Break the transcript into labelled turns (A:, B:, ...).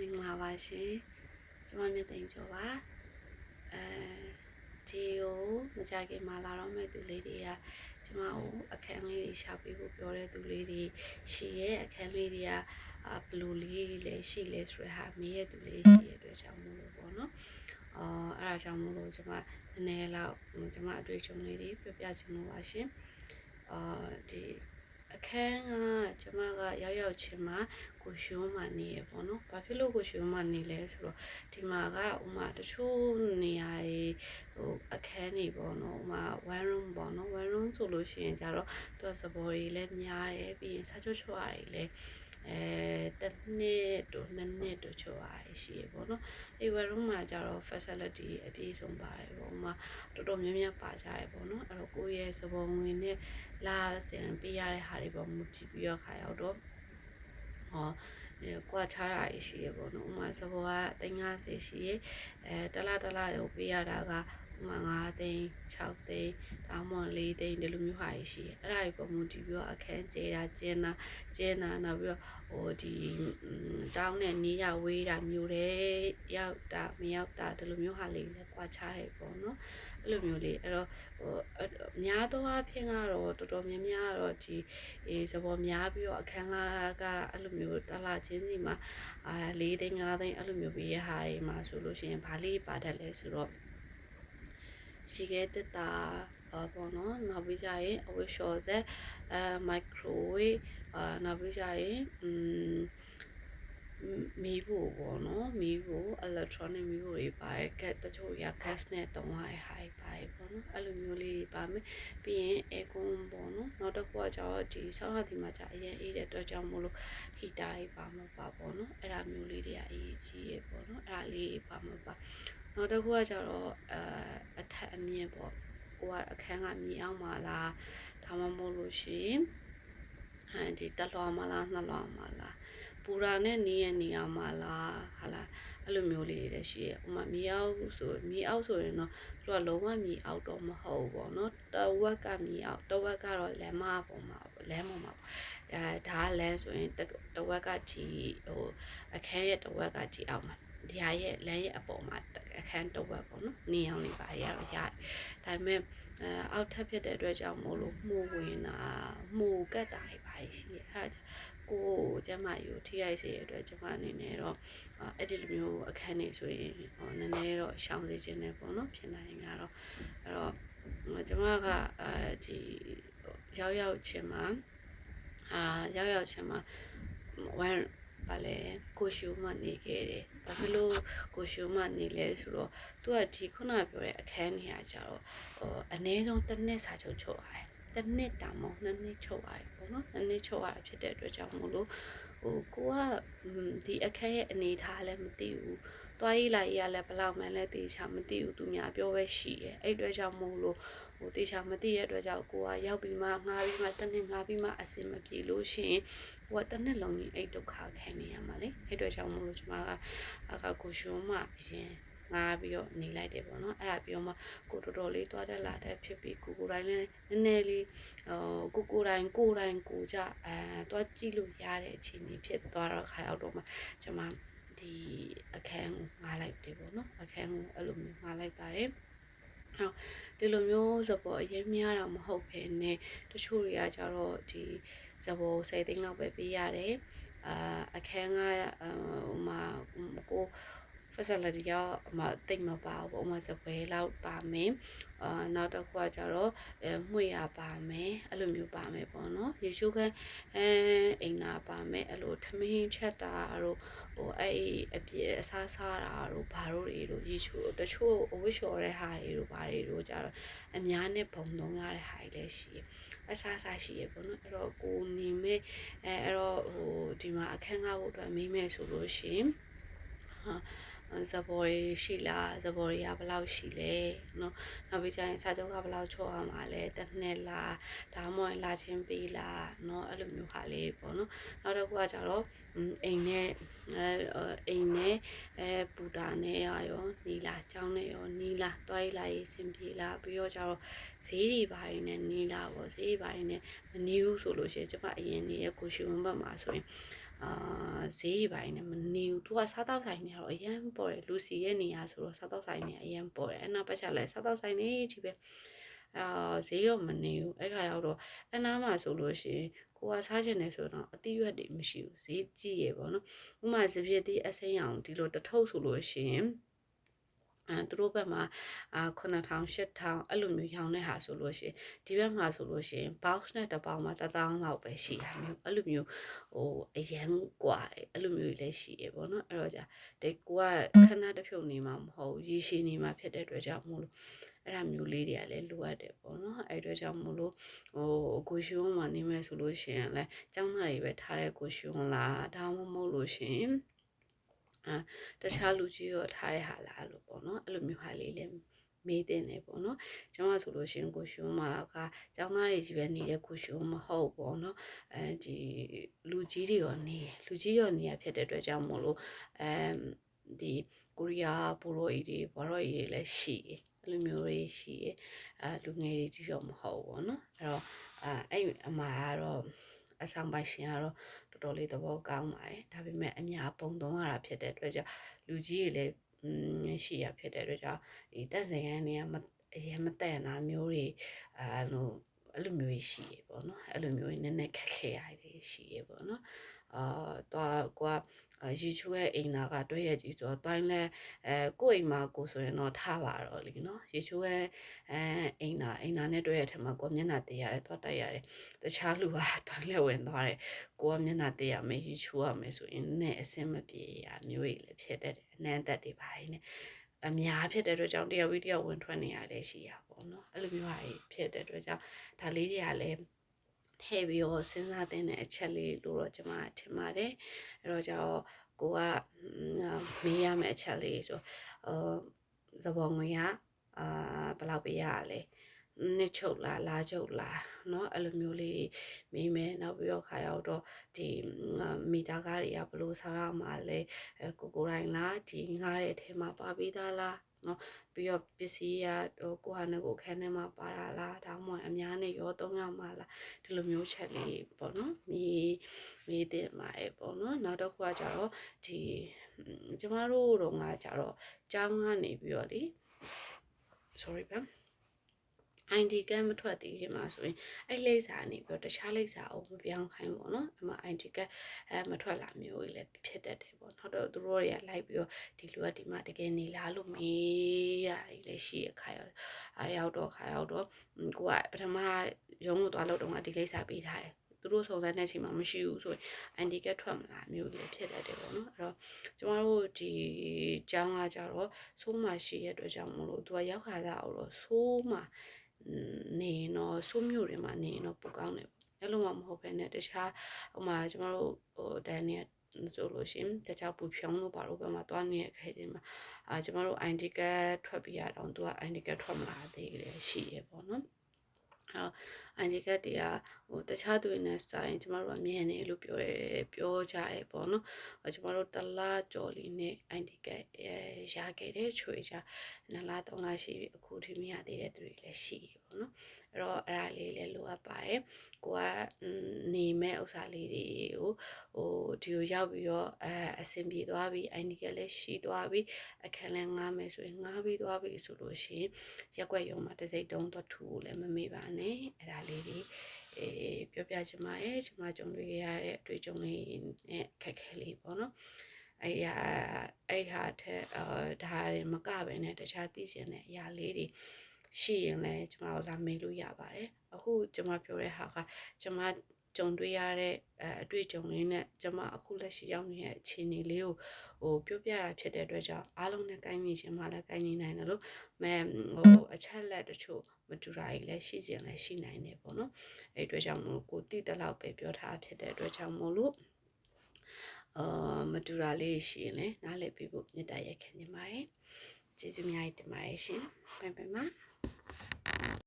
A: မင်္ဂလာပါရှင်ကျမမြတ်သိန်းကျော်ပါအဲဒီကိုမကြခင်မှာလာတော့မဲ့သူလေးတွေကကျမကိုအခန်းလေးတွေရှာပေးဖို့ပြောတဲ့သူလေးတွေရှိရဲ့အခန်းလေးတွေကဘလူလေးလည်းရှိလဲဆိုတဲ့ဟာမေးရဲ့သူလေးရှိရဲ့အတွက်ကြောင့်မို့လို့ပေါ့နော်အော်အဲ့ဒါကြောင့်မို့လို့ကျမနည်းနည်းလောက်ကျမအတွေ့အကြုံလေးတွေပြပြချင်လို့ပါရှင်အာဒီ အခန်းကကျမကရောက်ရောက်ချင်းမှာကိုရှုံးမှနေရပေါ့နော်။ဘာဖြစ်လို့ကိုရှုံးမှနေလဲဆိုတော့ဒီမှာကဥမာတချို့နေရာတွေဟိုအခန်းတွေပေါ့နော်။ဥမာ one room ပေါ့နော်။ one room ဆိုလို့ရှိရင်ကြတော့သူကစပေါ်တွေလည်းများတယ်ပြီးရင်စာချုပ်ချွာတွေလည်း အဲတစ်နှစ်တို့နှစ်နှစ်တို့ချွာရရှိရပေါ့နော်။အဲ one room မှာကြတော့ facility အပြည့်စုံပါတယ်ပေါ့။ဥမာတော်တော်များများပါကြရပေါ့နော်။အဲ့တော့ကိုယ့်ရဲ့စပေါ်ဝင်နဲ့လာစင်ပေးရတဲ့ဟာတွေပေါ့မူတည်ပြီးတော့ခါရောက်တော့ဟောအဲကွာချားတာရှိရပေါ့နော်ဥမာစဘောက350ရှိရအဲတလားတလားရုပ်ပေးရတာက ဥမာ9သိန်း6သိန်းဒါမှမဟုတ်4သိန်းဒီလိုမျိုးဟာရှိရအဲ့ဒါတွေပုံမူတည်ပြီးတော့အခန်းကျဲတာကျင်းတာကျင်းတာနောက်ပြီးတော့ဟိုဒီတောင်းနဲ့နီးရဝေးတာမျိုးတွေရောက်တာမရောက်တာဒီလိုမျိုးဟာလေးလည်းကွာချားရပေါ့နော်အဲ့လိုမျိုးလေးအဲ့တော့ဟိုများသောအားဖြင့်ကတော့တော်တော်များများကတော့ဒီအေးစဘောများပြီးတော့အခန်းလာကအဲ့လိုမျိုးတလာချင်းစီမှာအာ၄သိန်း၅သိန်းအဲ့လိုမျိုးပြီးရဟာတွေမှာဆိုလို့ရှိရင်ဘာလေးပါတတ်လဲဆိုတော့ ရှိခဲ့တက်တာပေါ့နော်နောက်ပြီးကြရင်အဝတ်လျှော်ဆက်အဲမိုက်ခရိုဝေးအာနောက်ပြီးကြရင်อืมမီးဖို့ပေါ့နော်မီးဖို့ electronic မီးဖို့တွေပါတယ်ကက်တချို့ရ gas နဲ့တုံးရတဲ့ဟာတွေပါတယ်ပေါ့နော်အဲ့လိုမျိုးလေးပါမယ်ပြီးရင် aircon ပေါ့နော်နောက်တစ်ခုကကျတော့ဒီဆောင်းရာသီမှာကျအရင်အေးတဲ့အတွက်ကြောင့်မို့လို့ heater တွေပါမှာပါပေါ့နော်အဲ့ဒါမျိုးလေးတွေကအရေးကြီးရေပေါ့နော်အဲ့ဒါလေးပါမှာပါနောက်တစ်ခုကကျတော့အဲ အထက်အမြင့်ပေါ့ဟိုကအခန်းကမြေအောင်မှာလားဒါမှမဟုတ်လို့ရှိရင်အဲဒီတက်လွှာမှာလားနှစ်လွှာမှာလားပူရာနဲ့နီးရနေရမှာလားဟာလားအဲ့လိုမျိုးလေးတွေရှိရဥမာမြေအောက်ဆိုမြေအောက်ဆိုရင်တော့သူကလုံးဝမြေအောက်တော့မဟုတ်ဘူးပေါ့နော်တဝက်ကမြေအောက်တဝက်ကတော့လမ်းမပေါ်မှာလမ်းပေါ်မှာအဲဒါကလမ်းဆိုရင်တဝက်ကဒီဟိုအခန်းရဲ့တဝက်ကဒီအောက်မှာ ဒီဟာရဲ့လမ်းရဲ့အပေါ်မှာအခန်းတဝက်ပေါ့နော်နေအောင်နေပါရတော့ရတယ်ဒါပေမဲ့အဲအောက်ထပ်ဖြစ်တဲ့အတွက်ကြောင့်မို့လို့မှုဝင်တာမှုကတ်တာတွေပါရှိရအဲကိုကျမယူထိရိုက်စေရအတွက်ကျမအနေနဲ့တော့အဲ့ဒီလိုမျိုးအခန်းနေဆိုရင်ဟောနည်းနည်းတော့ရှောင်စေခြင်းနဲ့ပေါ့နော်ဖြစ်နိုင်တာတော့အဲ့တော့ကျမကအဲဒီရောက်ရောက်ချင်းမှာအာရောက်ရောက်ချင်းမှာဝမ် ပါလေကိုရှူမနေခဲ့တယ်ဘာဖြစ်လို့ကိုရှူမနေလဲဆိုတော့သူကဒီခုနပြောတဲ့အခန်းနေရာကြတော့ဟိုအနည်းဆုံးတစ်နှစ်စာချုပ်ချုပ်ရတယ်တစ်နှစ်တောင်မနှစ်နှစ်ချုပ်ရတယ်ပေါ့နော်နှစ်နှစ်ချုပ်ရတာဖြစ်တဲ့အတွက်ကြောင့်မို့လို့ဟိုကိုကဒီအခန်းရဲ့အနေထားလည်းမသိဘူး သွားရေးလာရေးကလည်းဘလောက်မှန်းလဲတေချာမသိဘူးသူများပြောပဲရှိရဲ့အဲ့အတွက်ကြောင့်မို့လို့ဟိုတေချာမသိတဲ့အတွက်ကြောင့်ကိုကရောက်ပြီးမှငားပြီးမှတနေ့ငားပြီးမှအစင်မပြေလို့ရှိရင်ဟိုကတစ်နှစ်လုံးကြီးအဲ့ဒုက္ခခံနေရမှာလေအဲ့အတွက်ကြောင့်မို့လို့ကျွန်မကအကကိုရှုံးမှအရင်ငားပြီးတော့နေလိုက်တယ်ပေါ့နော်အဲ့ဒါပြီးတော့မှကိုတော်တော်လေးသွားတက်လာတဲ့ဖြစ်ပြီးကိုကိုတိုင်းလည်းနည်းနည်းလေးဟိုကိုကိုတိုင်းကိုတိုင်းကိုကြအဲသွားကြည့်လို့ရတဲ့အခြေအနေဖြစ်သွားတော့ခါရောက်တော့မှကျွန်မ ဒီအခန်းကိုငားလိုက်တယ်ပေါ့နော်အခန်းကိုအဲ့လိုမျိုးငားလိုက်ပါတယ်ဟောဒီလိုမျိုးစပေါ်အရင်များတာမဟုတ်ဘဲနဲ့တချို့တွေကကြတော့ဒီစပေါ်10သိန်းလောက်ပဲပေးရတယ်အာအခန်းကဟိုမှာကို facility ကအမှတိတ်မပါဘူးပေါ့ဥမာစပွဲလောက်ပါမယ်အာနောက်တစ်ခုကကြတော့အဲမှွေရပါမယ်အဲ့လိုမျိုးပါမယ်ပေါ့နော်ရေချိုးခန်းအဲအိမ်နာပါမယ်အဲ့လိုထမင်းချက်တာတို့ဟိုအဲ့အပြည့်အစားစားတာတို့ဘာတို့တွေတို့ရေချိုးတချို့အဝတ်လျှော်တဲ့ဟာတွေတို့ဘာတွေတို့ကြတော့အများနဲ့ပုံသုံးရတဲ့ဟာတွေလည်းရှိတယ်အစားစားရှိရပေါ့နော်အဲ့တော့ကိုနေမဲ့အဲအဲ့တော့ဟိုဒီမှာအခန်းကားဖို့အတွက်မေးမယ်ဆိုလို့ရှိရင်ဟာ ဇဘောတွေရှိလားဇဘောတွေကဘယ်လောက်ရှိလဲနော်နောက်ပြီးကြရင်စာချုပ်ကဘယ်လောက်ချုပ်အောင်လာလဲတစ်နှစ်လားဒါမှမဟုတ်လာချင်းပေးလားနော်အဲ့လိုမျိုးဟာလေးပေါ့နော်နောက်တစ်ခုကကြတော့အိမ်နဲ့အိမ်နဲ့အဲပူတာနဲ့ရောနီလာကြောင်းနဲ့ရောနီလာတွားလာရေးစင်ပြေလားပြီးတော့ကြတော့ဈေးတွေဘာတွေနဲ့နီလာပေါ့ဈေးတွေဘာတွေနဲ့မနီးဘူးဆိုလို့ရှိရင်ကျမအရင်နေရကိုရှင်ဘက်မှာဆိုရင် အာဈေးပိုင်းနဲ့မနေဘူးသူကစားတော့ဆိုင်နေတော့အရန်ပေါ်တယ်လူစီရဲ့နေရာဆိုတော့စားတော့ဆိုင်နေအရန်ပေါ်တယ်အနောက်ဘက်ချက်လဲစားတော့ဆိုင်နေကြီးပဲအာဈေးရောမနေဘူးအဲ့ခါရောက်တော့အနားမှာဆိုလို့ရှိရင်ကိုကစားချင်တယ်ဆိုတော့အတိရွက်တွေမရှိဘူးဈေးကြီးရေပေါ့နော်ဥမာစပြည့်တိအစိမ်းအောင်ဒီလိုတထုပ်ဆိုလို့ရှိရင် အဲသူတို့ဘက်မှာအာ9000 8000အဲ့လိုမျိုးရောင်းတဲ့ဟာဆိုလို့ရှိရင်ဒီဘက်မှာဆိုလို့ရှိရင် box နဲ့တစ်ပေါင်းမှာ1000လောက်ပဲရှိတာမျိုးအဲ့လိုမျိုးဟိုအရန်กว่าတယ်အဲ့လိုမျိုးလည်းရှိရပေါ့နော်အဲ့တော့じゃဒီကိုကခဏတစ်ဖြုတ်နေမှာမဟုတ်ရေရှည်နေမှာဖြစ်တဲ့အတွက်ကြောင့်မို့လို့အဲ့ဒါမျိုးလေးတွေကလည်းလိုအပ်တယ်ပေါ့နော်အဲ့အတွက်ကြောင့်မို့လို့ဟိုကိုရှုံးမှာနေမယ်ဆိုလို့ရှိရင်လည်းကျောင်းသားတွေပဲထားတဲ့ကိုရှုံးလားဒါမှမဟုတ်လို့ရှိရင် အာတခြားလူကြီးရောထားတဲ့ဟာလားလို့ပေါ့နော်အဲ့လိုမျိုးဟာလေးလည်းမေးတင်တယ်ပေါ့နော်ကျွန်မဆိုလို့ရှိရင်ကိုရှုံးမှာကကျောင်းသားတွေကြီးပဲနေတဲ့ကိုရှုံးမဟုတ်ပေါ့နော်အဲဒီလူကြီးတွေရောနေလူကြီးရောနေရဖြစ်တဲ့အတွက်ကြောင့်မို့လို့အဲဒီကိုရီးယားပိုရိုအီတွေဘောရိုအီတွေလည်းရှိတယ်အဲ့လိုမျိုးတွေရှိတယ်အဲလူငယ်တွေကြီးတော့မဟုတ်ဘူးပေါ့နော်အဲ့တော့အဲအဲ့အမှားကတော့အဆောင်ပိုင်ရှင်ကတော့ တော်တော်လေးသဘောကောင်းပါတယ်ဒါပေမဲ့အများပုံသုံးရတာဖြစ်တဲ့အတွက်ကြောင့်လူကြီးတွေလည်းอืมရှိရဖြစ်တဲ့အတွက်ကြောင့်ဒီတက်စင်ကန်တွေကမအရင်မတန်တာမျိုးတွေအဲလိုအဲ့လိုမျိုးရှိရေပေါ့နော်အဲ့လိုမျိုးနည်းနည်းခက်ခဲရတယ်ရှိရေပေါ့နော်အာတော့ကွာ ရီချူရဲ့အိမ်နာကတွဲရကြီးဆိုတော့တိုင်းလဲအဲကိုယ့်အိမ်မှာကိုဆိုရင်တော့ထားပါတော့လीနော်ရီချူရဲ့အဲအိမ်နာအိမ်နာနဲ့တွဲရတဲ့မှာကိုမျက်နှာတည်ရတယ်တွားတိုက်ရတယ်တခြားလူကတိုင်းလဲဝင်သွားတယ်ကိုကမျက်နှာတည်ရမယ်ရီချူရမယ်ဆိုရင်နဲ့အဆင်မပြေရမျိုးတွေလည်းဖြစ်တတ်တယ်အနမ်းသက်တွေပါနေအများဖြစ်တဲ့အတွက်ကြောင့်တယောက်ပြီးတယောက်ဝင်ထွက်နေရတယ်ရှိရပေါ့နော်အဲ့လိုမျိုးဟာဖြစ်တဲ့အတွက်ကြောင့်ဒါလေးတွေကလည်း ထည့်ပြီးတော့စဉ်းစားတဲ့အချက်လေးလို့တော့ကျွန်မထင်ပါတယ်အဲ့တော့ကျတော့ကိုကမေးရမယ့်အချက်လေးဆိုအာသဘောငွေကအာဘယ်လောက်ပေးရလဲနှစ်ချုပ်လားလာချုပ်လားเนาะအဲ့လိုမျိုးလေးမေးမယ်နောက်ပြီးတော့ခါရောက်တော့ဒီမီတာကားတွေကဘယ်လိုဆောက်ရမှာလဲကိုကိုတိုင်းလားဒီငားတဲ့အထဲမှာပါပြီးသားလား နော်ပြီးတော့ပစ္စည်းရဟိုကိုဟာနဲ့ကိုခန်းထဲမှာပါတာလားဒါမှမဟုတ်အများနဲ့ရောသုံးရမှာလားဒီလိုမျိုးချက်လေးပေါ့နော်မိမိတင်ပါတယ်ပေါ့နော်နောက်တစ်ခုကကြတော့ဒီကျမတို့တော့ငါကြတော့ကျောင်းကနေပြီးတော့လေ sorry ဗျ ID ကမထွက်သေးခင်မှာဆိုရင်အဲ့လိပ်စာနေပြီးတော့တခြားလိပ်စာအုပ်မပြောင်းခိုင်းပေါ့နော်အမ ID ကအဲမထွက်လာမျိုးကြီးလည်းဖြစ်တတ်တယ်ပေါ့နောက်တော့သူတို့တွေကလိုက်ပြီးတော့ဒီလူကဒီမှာတကယ်နေလားလို့မေးရတယ်လည်းရှိရခါရောက်အရောက်တော့ခါရောက်တော့ကိုကပထမရုံးကိုသွားလို့တော့ဒီလိပ်စာပေးထားတယ်သူတို့စုံစမ်းတဲ့အချိန်မှာမရှိဘူးဆိုရင်အန်တီကထွက်မလာမျိုးလေးဖြစ်တတ်တယ်ပေါ့နော်အဲ့တော့ကျမတို့ဒီကျောင်းကကြတော့ဆိုးမှရှိရတဲ့အတွက်ကြောင့်မလို့သူကရောက်ခါကြအောင်တော့ဆိုးမှ နေတော့ဆိုးမျိုးတွေမှာနေတော့ပိုကောင်းတယ်အဲ့လိုမှမဟုတ်ဘဲနဲ့တခြားဟိုမှာကျမတို့ဟိုတန်းနေဆိုလို့ရှိရင်တခြားပူဖြောင်းလို့ပါတော့ဘယ်မှာသွားနေတဲ့ခဲတွေမှာအာကျမတို့ ID ကထွက်ပြီးရတော့သူက ID ကထွက်မလာသေးတယ်ရှိရပေါ့နော်အော်အန်ဒီကတ်တွေကဟိုတခြားသူတွေနဲ့စာရင်ကျမတို့ကမြင်နေလို့ပြောတယ်ပြောကြတယ်ပေါ့နော်ကျမတို့တလားကြော်လီနဲ့အန်ဒီကတ်ရခဲ့တဲ့ချွေကြနှစ်လသုံးလရှိပြီအခုထိမရသေးတဲ့သူတွေလည်းရှိပြီပေါ့နော်အဲ့တော့အဲ့ဒါလေးလည်းလိုအပ်ပါတယ်ကိုကနေမဲ့ဥစ္စာလေးတွေကိုဟိုဒီကိုရောက်ပြီးတော့အဲအဆင်ပြေသွားပြီအန်ဒီကတ်လည်းရှိသွားပြီအခန်းလည်းငားမယ်ဆိုရင်ငားပြီးသွားပြီဆိုလို့ရှိရင်ရက်ွက်ရုံမှာတစ်စိတ်တုံးတော့ထူကိုလည်းမမေ့ပါနဲ့အဲ့ဒါလေးတွေအေးပြောပြချင်ပါတယ်ဒီမှာကြုံတွေ့ရတဲ့အတွေ့အကြုံလေးနဲ့ခက်ခဲလေးပေါ့နော်အဲ့ရအဲ့ဟာထက်အာဒါတွေမကပဲနဲ့တခြားသိစင်တဲ့အရာလေးတွေရှိရင်လည်းကျွန်မတို့လာမေးလို့ရပါတယ်အခုကျွန်မပြောတဲ့ဟာကကျွန်မ ကြုံတွေ့ရတဲ့အအတွေ့အကြုံလေးနဲ့ကျွန်မအခုလက်ရှိရောက်နေတဲ့အခြေအနေလေးကိုဟိုပြောပြတာဖြစ်တဲ့အတွက်ကြောင့်အားလုံးနဲ့ကိုင်းမိခြင်းမှလည်းကိုင်းနေနိုင်တယ်လို့မဲဟိုအချက်လက်တချို့မတူတာကြီးလည်းရှိခြင်းလည်းရှိနိုင်တယ်ပေါ့နော်အဲ့အတွက်ကြောင့်မို့ကိုတိတလောက်ပဲပြောထားဖြစ်တဲ့အတွက်ကြောင့်မို့လို့အာမတူတာလေးရှိရင်လည်းနားလည်ပြီးဖို့မေတ္တာရက်ခံနေပါတယ်ကျေးဇူးများတင်ပါတယ်ရှင်ဘိုင်ဘိုင်ပါ